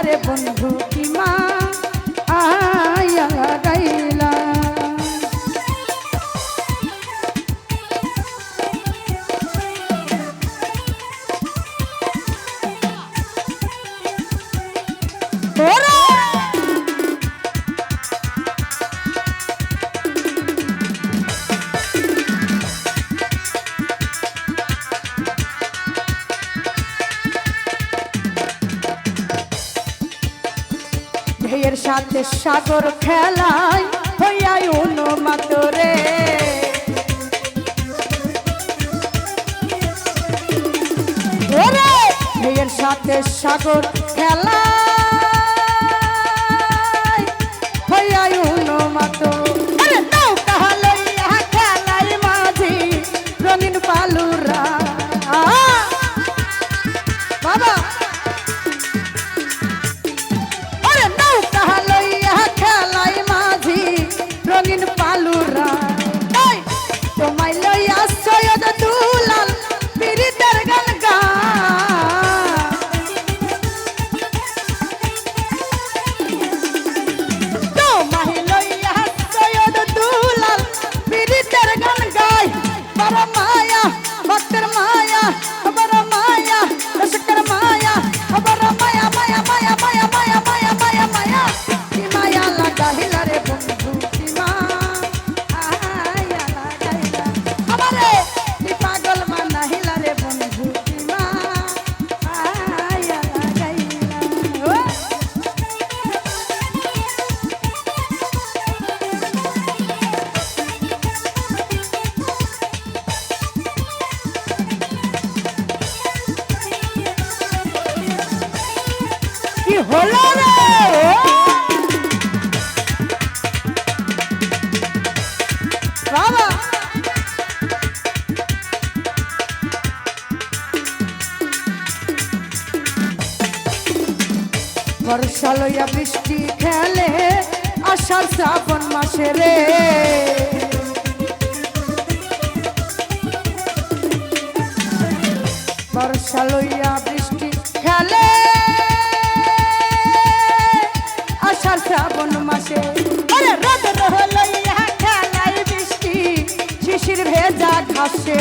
রে বন্ধু কি মা? আয়া লাগাইলা সাথে সাগর খেলায় হইয়াই অনুমাতরে মেয়ের সাথে সাগর খেলায় হইয়াই অনুমাত বর্ষা লইয়া বৃষ্টি খেলে আষাঢ় শ্রাবণ মাসে রে। বর্ষা লইয়া বৃষ্টি খেলে শ্রাবণ মাসে। রোদ রহ লইয়া খেলায় বৃষ্টি শিশির ভেজা ঘাসে।